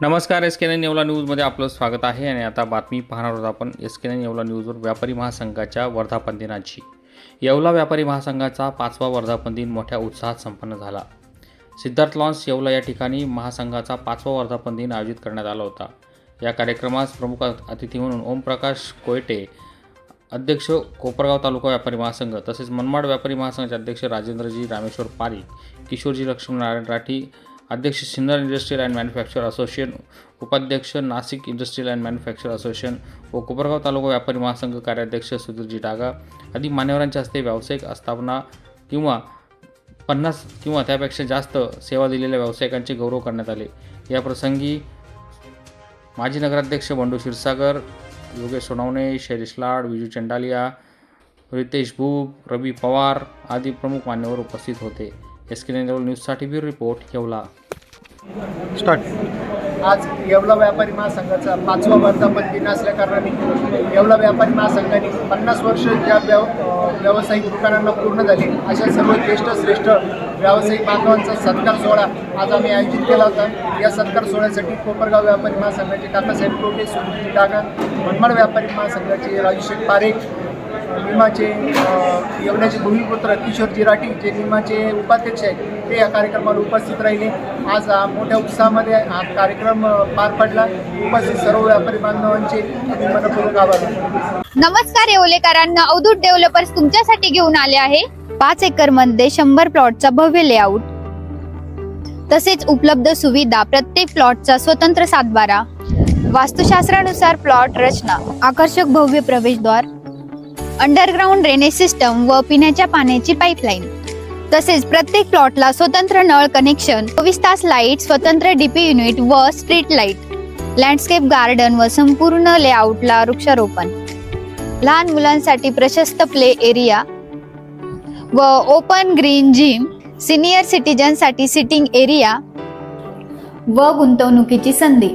नमस्कार एस के एन येवला न्यूजमध्ये आपलं स्वागत आहे आणि आता बातमी पाहणार आहोत आपण एस के एन येवला न्यूजवर व्यापारी महासंघाच्या वर्धापन दिनाची. येवला व्यापारी महासंघाचा पाचवा वर्धापन दिन मोठ्या उत्साहात संपन्न झाला. सिद्धार्थ लॉन्स येवला या ठिकाणी महासंघाचा पाचवा वर्धापन दिन आयोजित करण्यात आला होता. या कार्यक्रमास प्रमुख अतिथी म्हणून ओमप्रकाश कोयटे अध्यक्ष कोपरगाव तालुका व्यापारी महासंघ तसेच मनमाड व्यापारी महासंघाचे अध्यक्ष राजेंद्रजी रामेश्वर पारी किशोरजी लक्ष्मीनारायण राठी अध्यक्ष Sinnar industrial and manufacture association उपाध्यक्ष Nashik industrial and manufacture association व कोपरगाव तालुका व्यापारी महासंघ कार्याध्यक्ष सुधीरजी डागा आदी मान्यवरांच्या हस्ते व्यावसायिक आस्थापना किंवा पन्नास किंवा त्यापेक्षा जास्त सेवा दिलेल्या व्यावसायिकांचे गौरव करण्यात आले. या प्रसंगी माजी नगराध्यक्ष बंडू क्षीरसागर योगेश सोनवणे शैलेश लाड विजू चंडालिया रितेश भूप रवी पवार आदी प्रमुख मान्यवर उपस्थित होते. एस के न्यूजसाठी ब्युरो रिपोर्ट येवला. स्टार्ट. आज येवला व्यापारी महासंघाचा पाचवा वर्धापन दिन असल्या कारणाने येवला व्यापारी महासंघाने पन्नास वर्ष ज्या व्यव व्यावसायिक दुकानांना पूर्ण झाले अशा सर्व ज्येष्ठ श्रेष्ठ व्यावसायिक बांधवांचा सत्कार सोहळा आज आम्ही आयोजित केला होता. या सत्कार सोहळ्यासाठी कोपरगाव व्यापारी महासंघाचे काकासाहेब टोपे सुनीलजी डागा मनमाड व्यापारी महासंघाचे राजेश पारेख निमाचे अ, भूमिपुत्र किशोर जिराटी जे निमाचे उपाध्यक्ष आहेत ते या कार्यक्रमाला उपस्थित राहिले. आज मोठ्या उत्साहामध्ये हा कार्यक्रम पार पडला. उपस्थित सर्व व्यापारी बांधवांचे मनपूर्वक आभार नमस्कार येवलेकरांना अवधूत डेव्हलपर्स तुमच्यासाठी घेऊन आले आहे. पाच एकरमध्ये शंभर प्लॉटचा भव्य लेआउट. तसेच उपलब्ध सुविधा प्रत्येक प्लॉटचा स्वतंत्र सातबारा. वास्तुशास्त्रानुसार प्लॉट रचना आकर्षक भव्य प्रवेशद्वार अंडरग्राउंड ड्रेनेज सिस्टम व पिण्याच्या पाण्याची पाईपलाईन तसेच प्रत्येक प्लॉटला स्वतंत्र नळ कनेक्शन चोवीस तास लाइट स्वतंत्र डीपी युनिट व स्ट्रीट लाइट लँडस्केप गार्डन व संपूर्ण लेआउटला वृक्षारोपण. लहान मुलांसाठी प्रशस्त प्ले एरिया व ओपन ग्रीन जिम सिनियर सिटीजनसाठी सिटिंग एरिया व गुंतवणुकीची संधी.